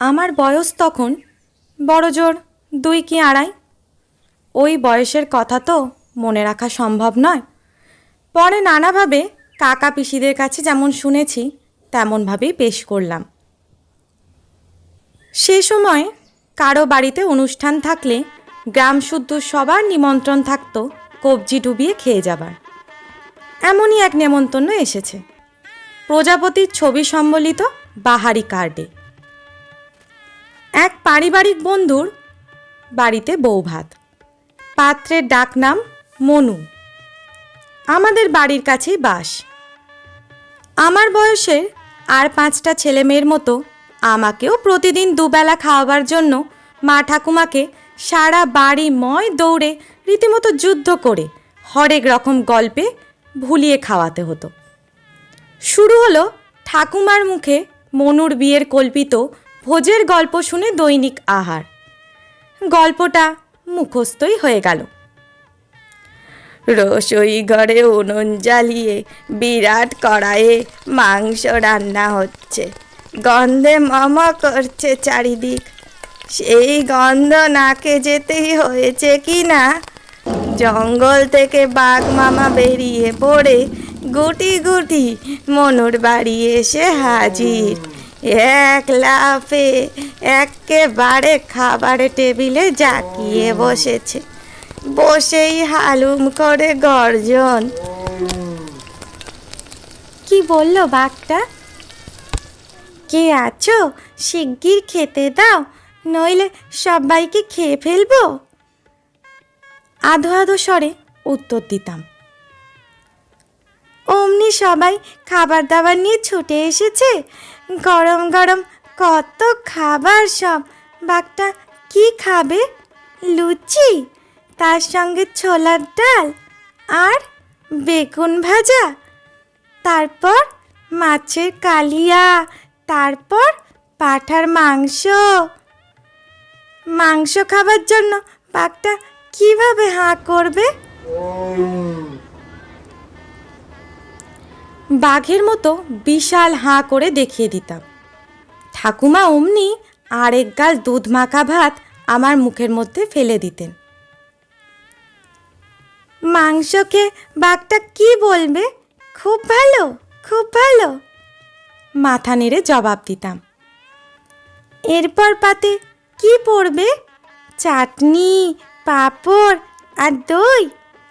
আমার বয়স তখন বড় জোর দুই কি আড়াই? ওই বয়সের কথা তো মনে রাখা সম্ভব নয়। পরে নানাভাবে কাকা পিসিদের কাছে যেমন শুনেছি, তেমনভাবেই পেশ করলাম। সে সময় কারও বাড়িতে অনুষ্ঠান থাকলে গ্রাম শুদ্ধ সবার নিমন্ত্রণ থাকত কবজি ডুবিয়ে খেয়ে যাবার। এমনই এক নেমন্তন্ন এসেছে। প্রজাপতির ছবি সম্বলিত বাহারি কার্ডে। এক পারিবারিক বন্ধুর বাড়িতে বৌভাত পাত্রের ডাক নাম মনু। আমাদের বাড়ির কাছেই বাস। আমার বয়সের আর পাঁচটা ছেলে মেয়ের মতো আমাকেও প্রতিদিন দুবেলা খাওয়াবার জন্য মা ঠাকুমাকে সারা বাড়ি ময় দৌড়ে রীতিমতো যুদ্ধ করে হরেক রকম গল্পে ভুলিয়ে খাওয়াতে হতো। শুরু হলো ঠাকুমার মুখে মনুর বিয়ের কল্পিত ভোজের গল্প শুনে দৈনিক আহার। গল্পটা মুখস্থই হয়ে গেল। রসই ঘরে উনুন জ্বালিয়ে, বিরাট কড়াইয়ে মাংস রান্না হচ্ছে। গন্ধে মম করছে চারিদিক। সেই গন্ধ নাকে যেতেই হয়েছে কি না? জঙ্গল থেকে বাঘ মামা বেরিয়ে পড়ে গুটি গুটি মনুর বাড়ি এসে হাজির। এক লাফে একেবারে খাবারে টেবিলে জাকিয়ে বসেছে। বসেই হালুম করে গর্জন। কি বলল বাঘটা? কে আছো? শিগগির খেতে দাও নইলে সবাইকে খেয়ে ফেলব। আধো আধো স্বরে উত্তর দিতাম। অমনি সবাই খাবার দাবার নিয়ে ছুটে এসেছে। গরম গরম কত খাবার সব। বাঘটা কি খাবে? লুচি, তার সঙ্গে ছোলার ডাল আর বেগুন ভাজা। তারপর মাছের কালিয়া, তারপর পাঠার মাংস। মাংস খাবার জন্য বাঘটা কীভাবে হাঁ করবে? বাঘের মতো বিশাল হাঁ করে দেখিয়ে দিতাম। ঠাকুমা অমনি আরেক গাল দুধ মাখা ভাত আমার মুখের মধ্যে ফেলে দিতেন। মাংসকে বাঘটা কি বলবে? খুব ভালো খুব ভালো। মাথা নেড়ে জবাব দিতাম। এরপর পাতে কি পড়বে? চাটনি, পাঁপড় আর দই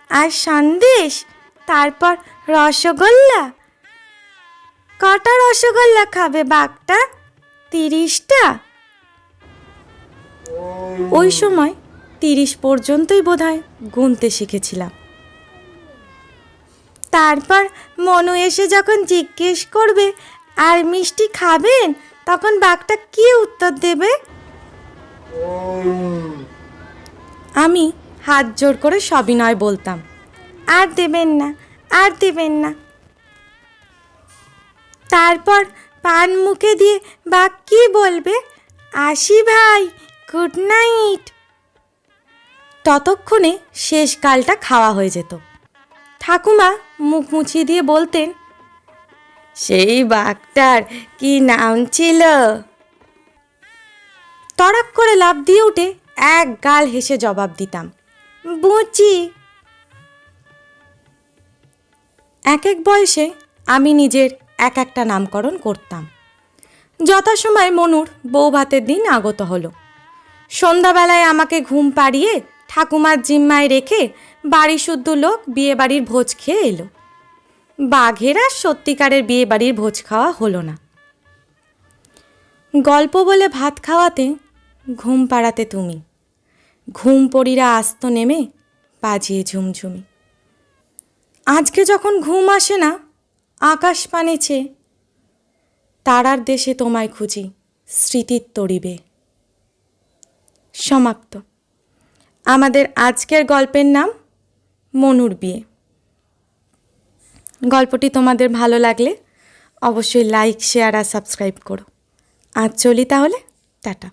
আর সন্দেশ, তারপর রসগোল্লা। কটা রসগোল্লা খাবে বাঘটা? তিরিশটা? ওই সময় তিরিশ পর্যন্তই বোধহয় গুনতে শিখেছিলাম। তারপর মনু এসে যখন জিজ্ঞেস করবে, আর মিষ্টি খাবেন? তখন বাঘটা কি উত্তর দেবে? আমি হাত জোর করে সবিনয় বলতাম, আর দেবেন না, আর দেবেন না। তারপর পান মুখে দিয়ে বাঘ কি বলবে? আসি ভাই গুড নাইট ততক্ষণে শেষ গালটা খাওয়া হয়ে যেত। ঠাকুমা মুখ মুছিয়ে দিয়ে বলতেন, সেই বাঘটার কি নাম ছিল? তড়াক করে লাভ দিয়ে উঠে এক গাল হেসে জবাব দিতাম, বুচি। এক এক বয়সে আমি নিজের এক একটা নামকরণ করতাম। যথাসময় মনুর বউ ভাতের দিন আগত হলো। সন্ধ্যাবেলায় আমাকে ঘুম পাড়িয়ে ঠাকুমার জিম্মায় রেখে বাড়ি শুদ্ধ লোক বিয়ে বাড়ির ভোজ খেয়ে এলো। বাঘের আর সত্যিকারের বিয়ে বাড়ির ভোজ খাওয়া হলো না। গল্প বলে ভাত খাওয়াতে ঘুম পাড়াতে তুমি। ঘুম পড়িরা আস্ত নেমে বাজিয়ে ঝুমঝুমি। আজকে যখন ঘুম আসে না আকাশ পানে চেয়ে তারার দেশে তোমায় খুঁজি, স্মৃতির তরিবে। সমাপ্ত। আমাদের আজকের গল্পের নাম, মনুর বিয়ে। গল্পটি তোমাদের ভালো লাগলে অবশ্যই লাইক, শেয়ার আর সাবস্ক্রাইব করো। আজ চলি তাহলে, টাটা।